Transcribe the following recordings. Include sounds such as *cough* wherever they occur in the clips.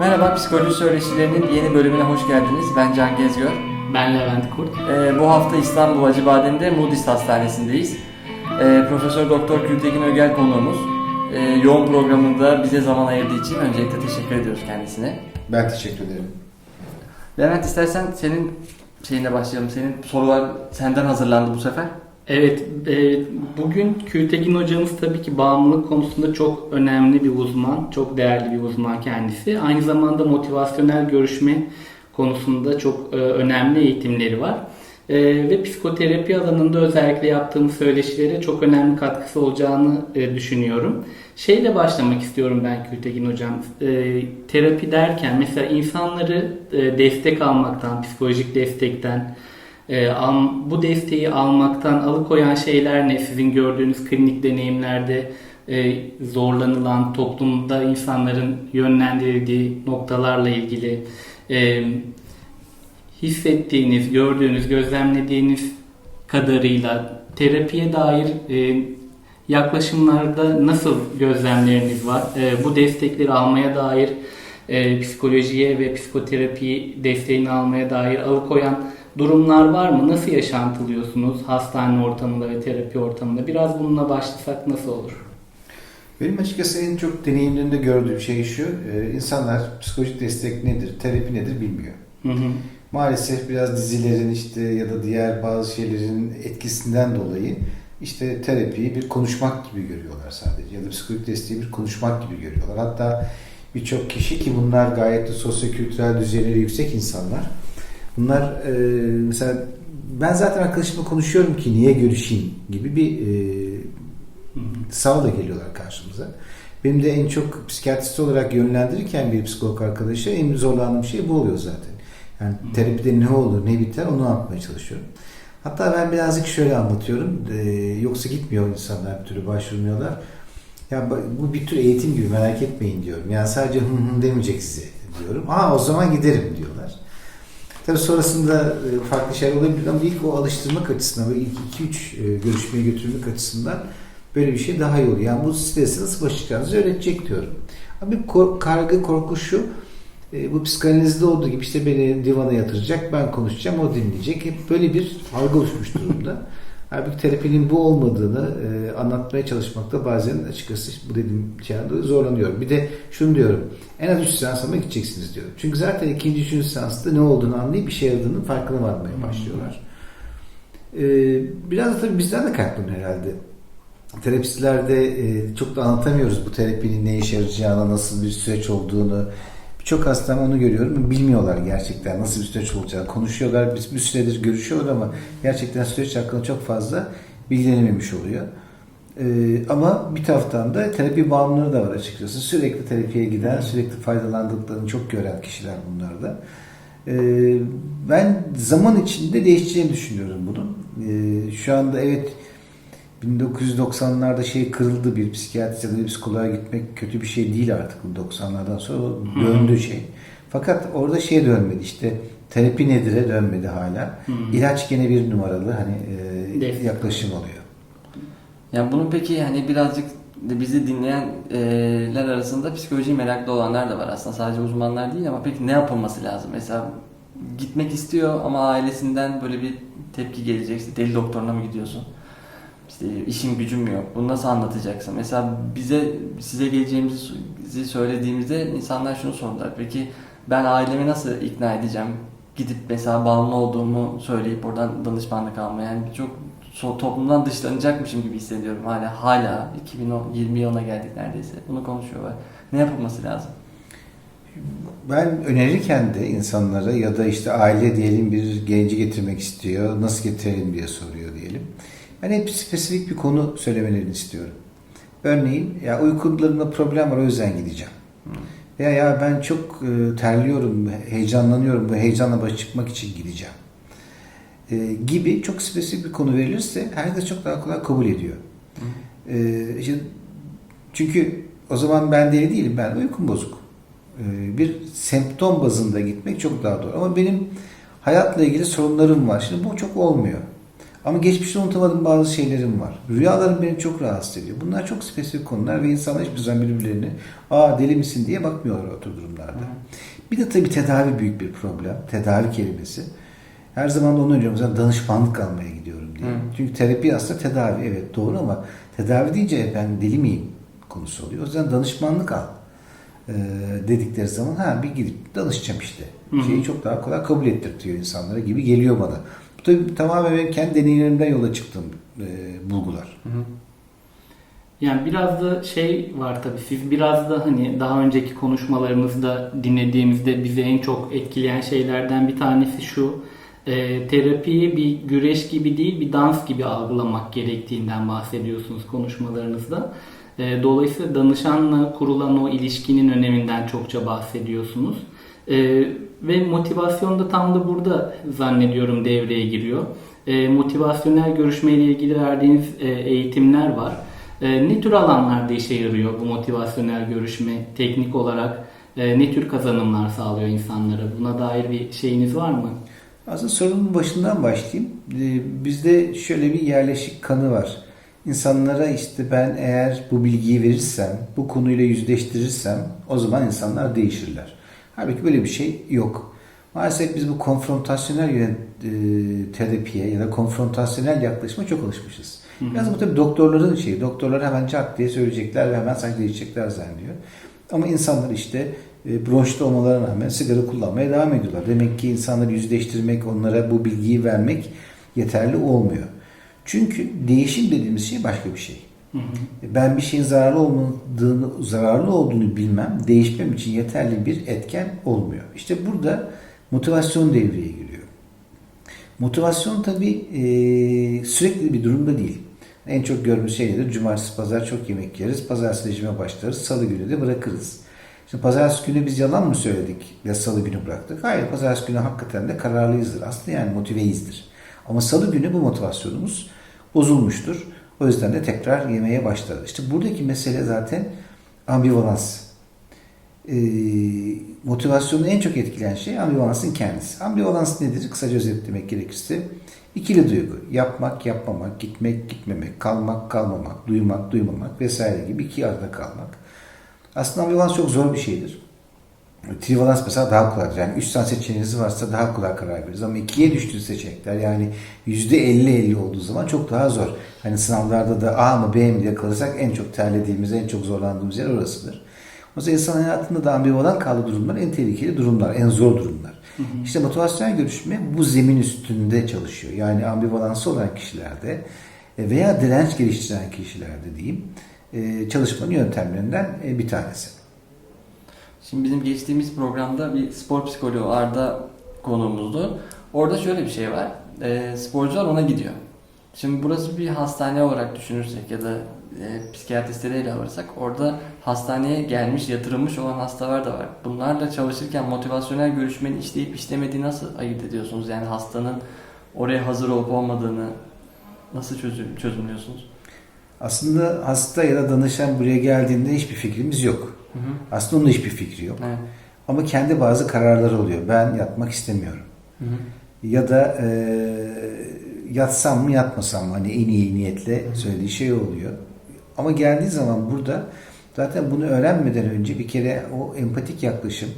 Merhaba, Psikoloji Söyleşilerinin yeni bölümüne hoş geldiniz. Ben Can Gezgör. Ben Levent Kurt. Ee, bu hafta İstanbul Acıbadem'de Moody's Hastanesi'ndeyiz. Ee, Profesör Doktor Gültekin Ögel konuğumuz. Ee, yoğun programında bize zaman ayırdığı için öncelikle teşekkür ediyoruz kendisine. Ben teşekkür ederim. Levent istersen senin şeyine başlayalım. Senin sorular senden hazırlandı bu sefer. Evet, e, bugün Kültekin hocamız tabii ki bağımlılık konusunda çok önemli bir uzman, çok değerli bir uzman kendisi. Aynı zamanda motivasyonel görüşme konusunda çok e, önemli eğitimleri var. E, ve psikoterapi alanında özellikle yaptığımız söyleşilere çok önemli katkısı olacağını e, düşünüyorum. Şeyle başlamak istiyorum ben Kültekin hocam. E, terapi derken mesela insanları e, destek almaktan, psikolojik destekten, bu desteği almaktan alıkoyan şeyler ne? Sizin gördüğünüz klinik deneyimlerde e, zorlanılan toplumda insanların yönlendirildiği noktalarla ilgili e, hissettiğiniz, gördüğünüz, gözlemlediğiniz kadarıyla terapiye dair e, yaklaşımlarda nasıl gözlemleriniz var? E, bu destekleri almaya dair e, psikolojiye ve psikoterapi desteğini almaya dair alıkoyan durumlar var mı? Nasıl yaşantılıyorsunuz hastane ortamında ve terapi ortamında? Biraz bununla başlasak nasıl olur? Benim açıkçası en çok deneyimlerinde gördüğüm şey şu, e, insanlar psikolojik destek nedir, terapi nedir bilmiyor. Hı hı. Maalesef biraz dizilerin işte ya da diğer bazı şeylerin etkisinden dolayı işte terapiyi bir konuşmak gibi görüyorlar sadece ya da psikolojik desteği bir konuşmak gibi görüyorlar. Hatta birçok kişi ki bunlar gayet de sosyokültürel düzeyleri yüksek insanlar. Bunlar e, mesela ben zaten arkadaşımla konuşuyorum ki niye görüşeyim gibi bir e, hı. sağla geliyorlar karşımıza. Benim de en çok psikiyatrist olarak yönlendirirken bir psikolog arkadaşı en zorlandığım şey bu oluyor zaten. Yani terapide ne olur ne biter onu anlatmaya çalışıyorum. Hatta ben birazcık şöyle anlatıyorum. Ee, yoksa gitmiyor insanlar bir türlü başvurmuyorlar. Ya bu bir tür eğitim gibi merak etmeyin diyorum. Yani sadece hı hı demeyecek size diyorum. Aa o zaman giderim diyorlar. Tabii sonrasında e, farklı şeyler olabilir ama ilk o alıştırmak açısından ve ilk 2-3 görüşmeye götürmek açısından böyle bir şey daha iyi oluyor. Yani bu stresi nasıl başa çıkacağınızı öğretecek diyorum. Ama bir kor- kaygı, korku şu, e, bu psikanalizde olduğu gibi işte beni divana yatıracak, ben konuşacağım, o dinleyecek. Hep böyle bir algı oluşmuş durumda. *laughs* Halbuki terapinin bu olmadığını e, anlatmaya çalışmakta bazen açıkçası bu dediğim şeylerde zorlanıyorum. Bir de şunu diyorum, en az 3 seans ama gideceksiniz diyorum. Çünkü zaten ikinci, üçüncü seansta ne olduğunu anlayıp bir şey yaradığının farkına varmaya başlıyorlar. E, biraz da tabii bizden de kaynaklanıyor herhalde terapistlerde e, çok da anlatamıyoruz bu terapinin ne işe yarayacağını, nasıl bir süreç olduğunu. Birçok hastam onu görüyorum. Bilmiyorlar gerçekten nasıl bir süreç olacağını. Konuşuyorlar, biz bir süredir görüşüyorlar ama gerçekten süreç hakkında çok fazla bilgilenememiş oluyor. E, ama bir taraftan da terapi bağımlıları da var açıkçası. Sürekli terapiye giden, sürekli faydalandıklarını çok gören kişiler bunlar da. E, ben zaman içinde değişeceğini düşünüyorum bunun. E, şu anda evet 1990'larda şey kırıldı bir psikiyatrist ya da bir psikoloğa gitmek kötü bir şey değil artık bu 90'lardan sonra döndü şey. Fakat orada şey dönmedi işte terapi nedir'e dönmedi hala. Hı. İlaç gene bir numaralı hani e, yaklaşım oluyor. Yani bunun peki hani birazcık bizi dinleyenler arasında psikoloji meraklı olanlar da var aslında sadece uzmanlar değil ama peki ne yapılması lazım? Mesela gitmek istiyor ama ailesinden böyle bir tepki gelecek. İşte deli doktoruna mı gidiyorsun? İşte işim gücüm yok. Bunu nasıl anlatacaksın? Mesela bize size geleceğimizi söylediğimizde insanlar şunu sordular. Peki ben ailemi nasıl ikna edeceğim? Gidip mesela bağımlı olduğumu söyleyip oradan danışmanlık almaya. Yani çok toplumdan dışlanacakmışım gibi hissediyorum hala. Hala 2020 yılına geldik neredeyse. Bunu konuşuyorlar. Ne yapılması lazım? Ben önerirken de insanlara ya da işte aile diyelim bir genci getirmek istiyor, nasıl getirelim diye soruyor diyelim. Ben hep spesifik bir konu söylemelerini istiyorum. Örneğin ya uykularımda problem var o yüzden gideceğim. Veya ya ben çok e, terliyorum, heyecanlanıyorum, bu heyecanla başa çıkmak için gideceğim. E, gibi çok spesifik bir konu verilirse herkes çok daha kolay kabul ediyor. İşte, çünkü o zaman ben deli değilim, ben uykum bozuk. Bir semptom bazında gitmek çok daha doğru. Ama benim hayatla ilgili sorunlarım var. Şimdi bu çok olmuyor. Ama geçmişte unutamadığım bazı şeylerim var. Rüyalarım beni çok rahatsız ediyor. Bunlar çok spesifik konular ve insanlar hiçbir zaman birbirlerine aa deli misin diye bakmıyorlar o tür durumlarda. de tabii tedavi büyük bir problem. Tedavi kelimesi. Her zaman da onu önce mesela danışmanlık almaya gidiyorum diye. Hı. Çünkü terapi aslında tedavi evet doğru ama tedavi deyince ben deli miyim konusu oluyor. O yüzden danışmanlık al e, dedikleri zaman ha bir gidip danışacağım işte. Şeyi çok daha kolay kabul ettirtiyor insanlara gibi geliyor bana. Bu tabii tamamen benim kendi deneyimlerimden yola çıktığım e, bulgular. Hı hı. Yani biraz da şey var tabii siz biraz da hani daha önceki konuşmalarımızda dinlediğimizde bizi en çok etkileyen şeylerden bir tanesi şu e, terapiyi bir güreş gibi değil bir dans gibi algılamak gerektiğinden bahsediyorsunuz konuşmalarınızda. E, dolayısıyla danışanla kurulan o ilişkinin öneminden çokça bahsediyorsunuz. E, ve motivasyon da tam da burada zannediyorum devreye giriyor. E, motivasyonel görüşmeyle ilgili verdiğiniz e, eğitimler var. E, ne tür alanlarda işe yarıyor bu motivasyonel görüşme teknik olarak? E, ne tür kazanımlar sağlıyor insanlara? Buna dair bir şeyiniz var mı? Aslında sorunun başından başlayayım. Ee, Bizde şöyle bir yerleşik kanı var. İnsanlara işte ben eğer bu bilgiyi verirsem, bu konuyla yüzleştirirsem o zaman insanlar değişirler. Halbuki böyle bir şey yok. Maalesef biz bu konfrontasyonel e, terapiye ya da konfrontasyonel yaklaşıma çok alışmışız. Biraz bu tabii doktorların şeyi. Doktorlar hemen çat diye söyleyecekler ve hemen sanki değişecekler zannediyor. Ama insanlar işte e, bronşta olmalarına rağmen sigara kullanmaya devam ediyorlar. Demek ki insanları yüzleştirmek, onlara bu bilgiyi vermek yeterli olmuyor. Çünkü değişim dediğimiz şey başka bir şey. Ben bir şeyin zararlı olmadığını, zararlı olduğunu bilmem, değişmem için yeterli bir etken olmuyor. İşte burada motivasyon devreye giriyor. Motivasyon tabii e, sürekli bir durumda değil. En çok gördüğümüz şey nedir? Cumartesi, pazar çok yemek yeriz. Pazartesi rejime başlarız. Salı günü de bırakırız. Şimdi pazartesi günü biz yalan mı söyledik ve salı günü bıraktık? Hayır, pazartesi günü hakikaten de kararlıyızdır. Aslında yani motiveyizdir. Ama salı günü bu motivasyonumuz bozulmuştur. O yüzden de tekrar yemeye başlarız. İşte buradaki mesele zaten ambivalans. Ee, motivasyonu en çok etkileyen şey ambivalansın kendisi. Ambivalans nedir? Kısaca özetlemek gerekirse ikili duygu. Yapmak, yapmamak, gitmek, gitmemek, kalmak, kalmamak, duymak, duymamak vesaire gibi iki arada kalmak. Aslında ambivalans çok zor bir şeydir. Trivalans mesela daha kolay. Yani 3 tane seçeneğiniz varsa daha kolay karar veririz. Ama ikiye düştüğü seçenekler yani %50-50 olduğu zaman çok daha zor. Hani sınavlarda da A mı B mi diye kalırsak en çok terlediğimiz, en çok zorlandığımız yer orasıdır. O yüzden insan hayatında da ambivalan kaldığı durumlar en tehlikeli durumlar, en zor durumlar. İşte motivasyonel görüşme bu zemin üstünde çalışıyor. Yani ambivalansı olan kişilerde e, veya direnç geliştiren kişilerde diyeyim e, çalışmanın yöntemlerinden e, bir tanesi. Şimdi bizim geçtiğimiz programda bir spor psikoloğu Arda konuğumuzdu. Orada şöyle bir şey var. E, sporcular ona gidiyor. Şimdi burası bir hastane olarak düşünürsek ya da e, psikiyatristlere ele alırsak orada hastaneye gelmiş, yatırılmış olan hastalar da var. Bunlarla çalışırken motivasyonel görüşmenin işleyip işlemediği nasıl ayırt ediyorsunuz? Yani hastanın oraya hazır olup olmadığını nasıl çözüm, çözümlüyorsunuz? Aslında hasta ya da danışan buraya geldiğinde hiçbir fikrimiz yok. Hı hı. Aslında onun hiçbir fikri yok. Evet. Ama kendi bazı kararları oluyor. Ben yatmak istemiyorum. Hı hı. Ya da e, yatsam mı yatmasam mı? Hani en iyi niyetle söylediği şey oluyor. Ama geldiği zaman burada zaten bunu öğrenmeden önce bir kere o empatik yaklaşım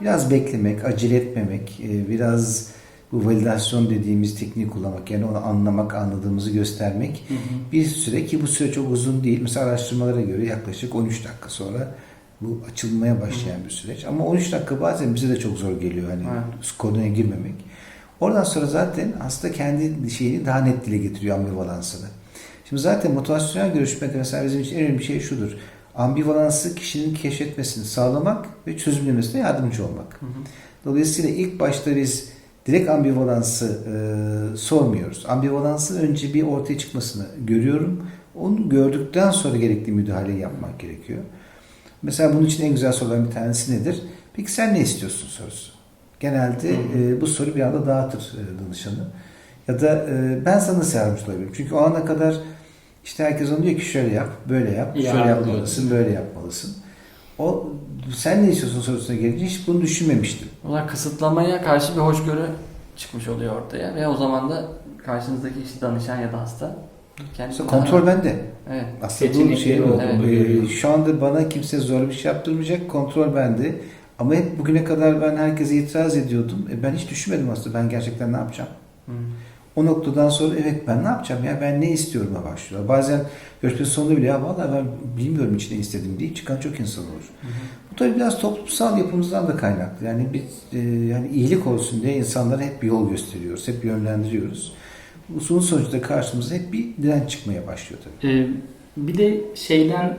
biraz beklemek, acele etmemek, e, biraz bu validasyon dediğimiz tekniği kullanmak yani onu anlamak, anladığımızı göstermek Hı hı. bir süre ki bu süre çok uzun değil. Mesela araştırmalara göre yaklaşık 13 dakika sonra bu açılmaya başlayan bir süreç. Ama 13 dakika bazen bize de çok zor geliyor hani Evet. konuya girmemek. Oradan sonra zaten hasta kendi şeyini daha net dile getiriyor ambivalansını. Şimdi zaten motivasyonel görüşmede mesela bizim için en önemli şey şudur. Ambivalansı kişinin keşfetmesini sağlamak ve çözümlemesine yardımcı olmak. Hı hı. Dolayısıyla ilk başta biz direkt ambivalansı e, sormuyoruz. Ambivalansın önce bir ortaya çıkmasını görüyorum. Onu gördükten sonra gerekli müdahaleyi yapmak gerekiyor. Mesela bunun için en güzel soruların bir tanesi nedir? Peki sen ne istiyorsun sorusu. Genelde e, bu soru bir anda dağıtır e, danışanı. Ya da e, ben sana nasıl yardımcı olabilirim? Çünkü o ana kadar işte herkes onu diyor ki şöyle yap, böyle yap, şöyle yapmalısın, böyle yapmalısın. O sen ne istiyorsun sorusuna gelince hiç bunu düşünmemiştim. Onlar kısıtlamaya karşı bir hoşgörü çıkmış oluyor ortaya ve o zaman da karşınızdaki kişi danışan ya da hasta kendisi kontrol bende. Evet. Aslında bu şey olduğunu Ee, şu anda bana kimse zor bir şey yaptırmayacak. Kontrol bende. Ama hep bugüne kadar ben herkese itiraz ediyordum. E ben hiç düşünmedim aslında ben gerçekten ne yapacağım. Hı. O noktadan sonra evet ben ne yapacağım ya ben ne istiyorum'a başlıyorlar. Bazen görüşmenin sonunda bile ya vallahi ben bilmiyorum içine istedim diye çıkan çok insan olur. Bu tabii biraz toplumsal yapımızdan da kaynaklı. Yani biz e, yani iyilik olsun diye insanlara hep bir yol gösteriyoruz, hep yönlendiriyoruz. Bu bunun sonucunda karşımıza hep bir direnç çıkmaya başlıyor tabii. Ee, bir de şeyden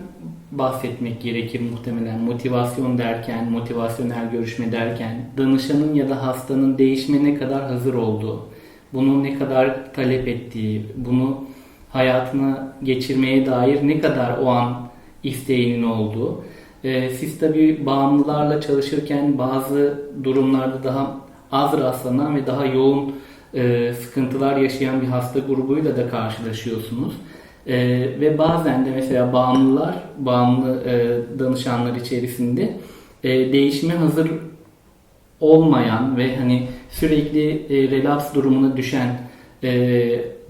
bahsetmek gerekir muhtemelen. Motivasyon derken, motivasyonel görüşme derken, danışanın ya da hastanın değişime ne kadar hazır olduğu, bunu ne kadar talep ettiği, bunu hayatına geçirmeye dair ne kadar o an isteğinin olduğu. Ee, siz tabii bağımlılarla çalışırken bazı durumlarda daha az rastlanan ve daha yoğun e, sıkıntılar yaşayan bir hasta grubuyla da karşılaşıyorsunuz. Ee, ve bazen de mesela bağımlılar, bağımlı e, danışanlar içerisinde e, değişime hazır olmayan ve hani sürekli e, relaps durumuna düşen e,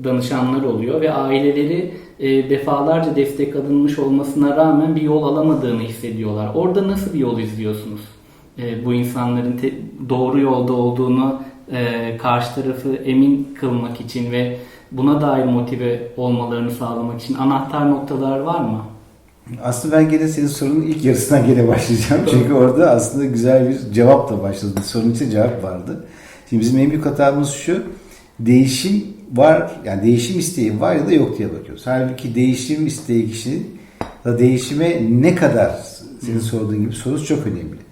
danışanlar oluyor ve aileleri e, defalarca destek alınmış olmasına rağmen bir yol alamadığını hissediyorlar. Orada nasıl bir yol izliyorsunuz? E, bu insanların te- doğru yolda olduğunu e, karşı tarafı emin kılmak için ve buna dair motive olmalarını sağlamak için anahtar noktalar var mı? Aslında ben gene senin sorunun ilk yarısından gene başlayacağım. Çünkü orada aslında güzel bir cevap da başladı. Sorun için cevap vardı. Şimdi bizim en büyük hatamız şu. Değişim var, yani değişim isteği var ya da yok diye bakıyoruz. Halbuki değişim isteği kişinin da değişime ne kadar senin sorduğun gibi sorusu çok önemli.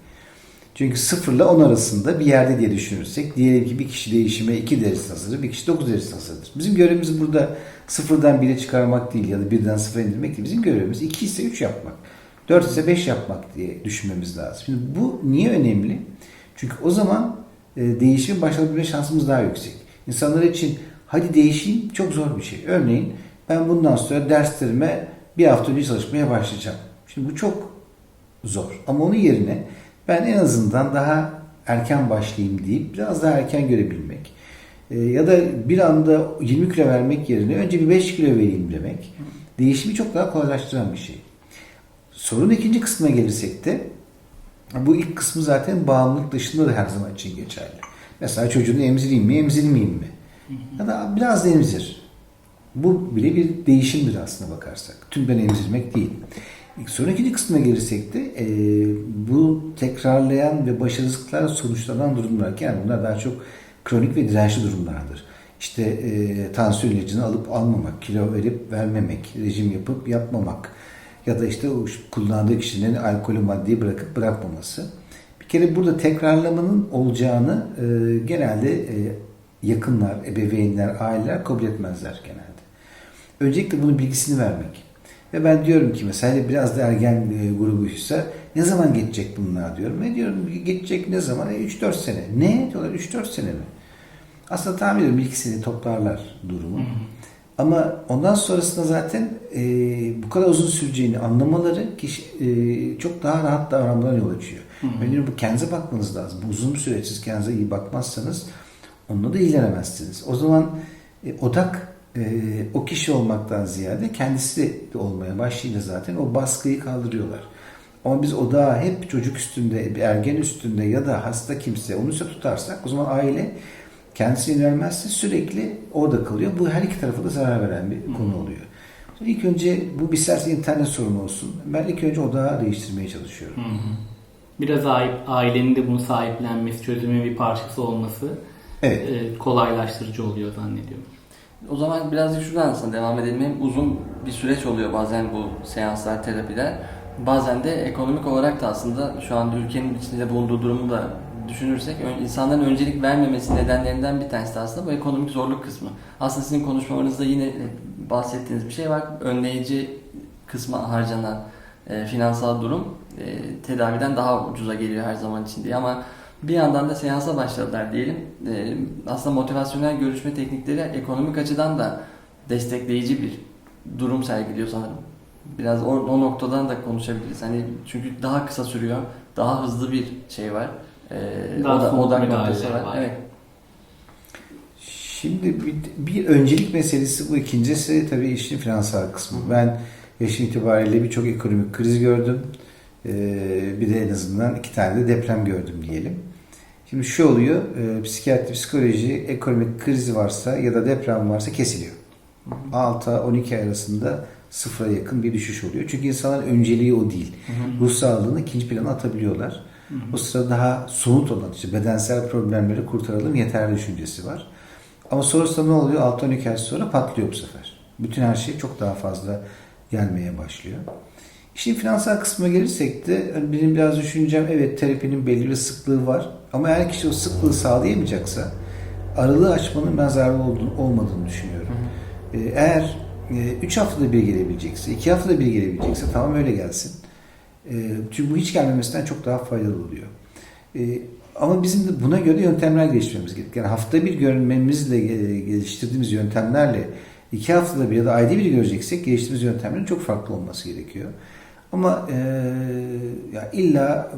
Çünkü sıfırla 10 arasında bir yerde diye düşünürsek diyelim ki bir kişi değişime 2 derece hazırdır, bir kişi 9 derece hazırdır. Bizim görevimiz burada sıfırdan 1'e çıkarmak değil ya da birden sıfıra indirmek değil. Bizim görevimiz 2 ise 3 yapmak, 4 ise 5 yapmak diye düşünmemiz lazım. Şimdi bu niye önemli? Çünkü o zaman e, değişim başlatabilme şansımız daha yüksek. İnsanlar için hadi değişeyim çok zor bir şey. Örneğin ben bundan sonra derslerime bir hafta önce çalışmaya başlayacağım. Şimdi bu çok zor. Ama onun yerine ben en azından daha erken başlayayım deyip biraz daha erken görebilmek. Ee, ya da bir anda 20 kilo vermek yerine önce bir 5 kilo vereyim demek. Değişimi çok daha kolaylaştıran bir şey. Sorunun ikinci kısmına gelirsek de bu ilk kısmı zaten bağımlılık dışında da her zaman için geçerli. Mesela çocuğunu emzireyim mi, emzirmeyeyim mi? Ya da biraz da emzir. Bu bile bir değişimdir aslına bakarsak. Tümden emzirmek değil. Sonra ikinci kısmına gelirsek de e, bu tekrarlayan ve başarısızlıklarla sonuçlanan durumlar ki yani bunlar daha çok kronik ve dirençli durumlardır. İşte e, tansiyon ilacını alıp almamak, kilo verip vermemek, rejim yapıp yapmamak ya da işte o kullandığı kişinin alkolü maddeyi bırakıp bırakmaması. Bir kere burada tekrarlamanın olacağını e, genelde e, yakınlar, ebeveynler, aileler kabul etmezler genelde. Öncelikle bunun bilgisini vermek. Ve ben diyorum ki mesela biraz da ergen e, grubuysa ne zaman geçecek bunlar diyorum. Ne diyorum geçecek ne zaman? E, 3-4 sene. Ne? Diyorlar 3-4 sene mi? Aslında tahmin ediyorum bir iki sene toplarlar durumu. Ama ondan sonrasında zaten e, bu kadar uzun süreceğini anlamaları kişi, e, çok daha rahat davranmalarına yol açıyor. Ben diyorum bu kendinize bakmanız lazım. Bu uzun bir süreç siz kendinize iyi bakmazsanız onunla da ilgilenemezsiniz. O zaman e, odak e, o kişi olmaktan ziyade kendisi de olmaya başlayınca zaten o baskıyı kaldırıyorlar. Ama biz odağı hep çocuk üstünde, bir ergen üstünde ya da hasta kimse onu ise tutarsak o zaman aile kendisine yönelmezse sürekli orada kalıyor. Bu her iki tarafa da zarar veren bir konu oluyor. İlk önce bu isterse internet sorunu olsun. Ben ilk önce odağı değiştirmeye çalışıyorum. Hı. Biraz aile- ailenin de bunu sahiplenmesi, çözümün bir parçası olması Evet. e, kolaylaştırıcı oluyor zannediyorum. O zaman birazcık şuradan aslında devam edelim. Hem uzun bir süreç oluyor bazen bu seanslar, terapiler. Bazen de ekonomik olarak da aslında şu anda ülkenin içinde bulunduğu durumu da düşünürsek insanların öncelik vermemesi nedenlerinden bir tanesi de aslında bu ekonomik zorluk kısmı. Aslında sizin konuşmalarınızda yine bahsettiğiniz bir şey var. Önleyici kısma harcanan e, finansal durum e, tedaviden daha ucuza geliyor her zaman için diye ama bir yandan da seansa başladılar diyelim. E, aslında motivasyonel görüşme teknikleri ekonomik açıdan da destekleyici bir durum sergiliyor sanırım. Biraz o, o noktadan da konuşabiliriz. Hani çünkü daha kısa sürüyor, daha hızlı bir şey var. E, Daha somut odak noktası var. var. Evet. Şimdi bir, bir öncelik meselesi bu. İkincisi tabii işin finansal kısmı. Ben yaşım itibariyle birçok ekonomik kriz gördüm. Ee, bir de en azından iki tane de deprem gördüm diyelim. Şimdi şu oluyor, e, psikiyatri, psikoloji, ekonomik kriz varsa ya da deprem varsa kesiliyor. 6-12 ay arasında sıfıra yakın bir düşüş oluyor. Çünkü insanların önceliği o değil. Ruh sağlığını ikinci plana atabiliyorlar. O sırada daha somut olan işte bedensel problemleri kurtaralım yeterli düşüncesi var. Ama sonrasında ne oluyor? 6-12 ay sonra patlıyor bu sefer. Bütün her şey çok daha fazla gelmeye başlıyor. İşin finansal kısmına gelirsek de hani benim biraz düşüncem evet terapinin belli bir sıklığı var. Ama eğer kişi o sıklığı sağlayamayacaksa aralığı açmanın ben zararlı olduğunu, olmadığını düşünüyorum. Ee, Eğer 3 haftada bir gelebilecekse, 2 haftada bir gelebilecekse tamam öyle gelsin. Ee, Çünkü bu hiç gelmemesinden çok daha faydalı oluyor. Ee, Ama bizim de buna göre yöntemler geliştirmemiz gerekiyor. Yani hafta bir görmemizle e, geliştirdiğimiz yöntemlerle iki haftada bir ya da ayda bir göreceksek geliştirdiğimiz yöntemlerin çok farklı olması gerekiyor. Ama e, ya illa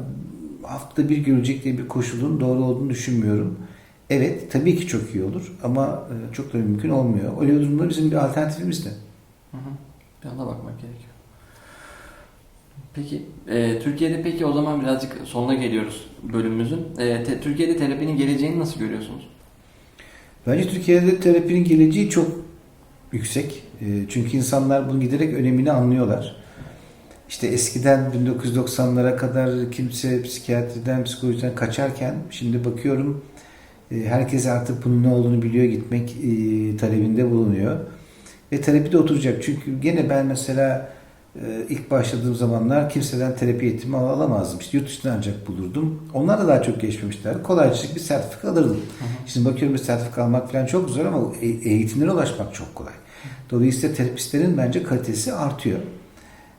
haftada bir görecek diye bir koşulun doğru olduğunu düşünmüyorum. Evet tabii ki çok iyi olur ama e, çok da mümkün olmuyor. Öyle durumda bizim bir alternatifimiz de. Hı hı. Bir ona bakmak gerekiyor. Peki e, Türkiye'de peki o zaman birazcık sonuna geliyoruz bölümümüzün. E, te- Türkiye'de terapinin geleceğini nasıl görüyorsunuz? Bence Türkiye'de terapinin geleceği çok yüksek. E, Çünkü insanlar bunun giderek önemini anlıyorlar. İşte eskiden 1990'lara kadar kimse psikiyatriden, psikolojiden kaçarken şimdi bakıyorum e, herkes artık bunun ne olduğunu biliyor, gitmek e, talebinde bulunuyor. Ve terapi de oturacak. Çünkü gene ben mesela e, ilk başladığım zamanlar kimseden terapi eğitimi al- alamazdım. İşte yurt dışından ancak bulurdum. Onlar da daha çok geçmemişler. Kolaycık bir sertifika alırdım. Şimdi bakıyorum bir sertifika almak falan çok zor ama eğitimlere ulaşmak çok kolay. Dolayısıyla terapistlerin bence kalitesi artıyor.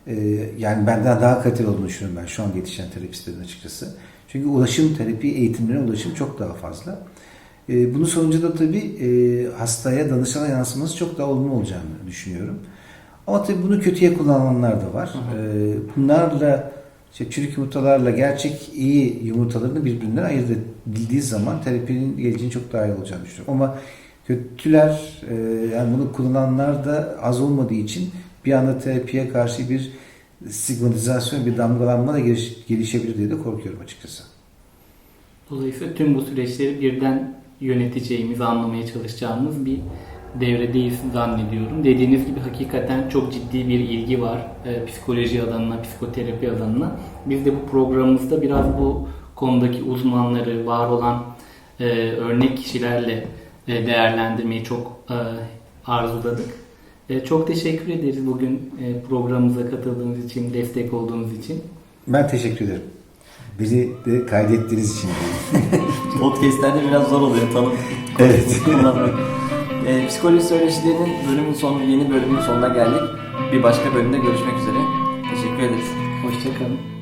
Ee, yani benden daha kaliteli olduğunu düşünüyorum ben şu an yetişen terapistlerin açıkçası. Çünkü ulaşım terapi eğitimlerine ulaşım çok daha fazla. Ee, bunun sonucu da tabii e, hastaya, danışana yansıması çok daha olumlu olacağını düşünüyorum. Ama tabii bunu kötüye kullananlar da var. Hı hı. Ee, bunlarla işte çürük yumurtalarla gerçek iyi yumurtalarını birbirinden ayırt edildiği zaman terapinin geleceğinin çok daha iyi olacağını düşünüyorum. Ama kötüler e, yani bunu kullananlar da az olmadığı için bir anda terapiye karşı bir stigmatizasyon, bir damgalanma da geliş- gelişebilir diye de korkuyorum açıkçası. Dolayısıyla tüm bu süreçleri birden yöneteceğimiz, anlamaya çalışacağımız bir devredeyiz zannediyorum. Dediğiniz gibi hakikaten çok ciddi bir ilgi var e, psikoloji alanına, psikoterapi alanına. Biz de bu programımızda biraz bu konudaki uzmanları, var olan e, örnek kişilerle e, değerlendirmeyi çok e, arzuladık. E, çok teşekkür ederiz bugün e, programımıza katıldığınız için, destek olduğunuz için. Ben teşekkür ederim. Beni de kaydettiğiniz için. *laughs* Podcast'lerde biraz zor oluyor tanım. Evet. E, psikoloji söyleşilerinin bölümün sonu, yeni bölümün sonuna geldik. Bir başka bölümde görüşmek üzere. Teşekkür ederiz. Hoşçakalın.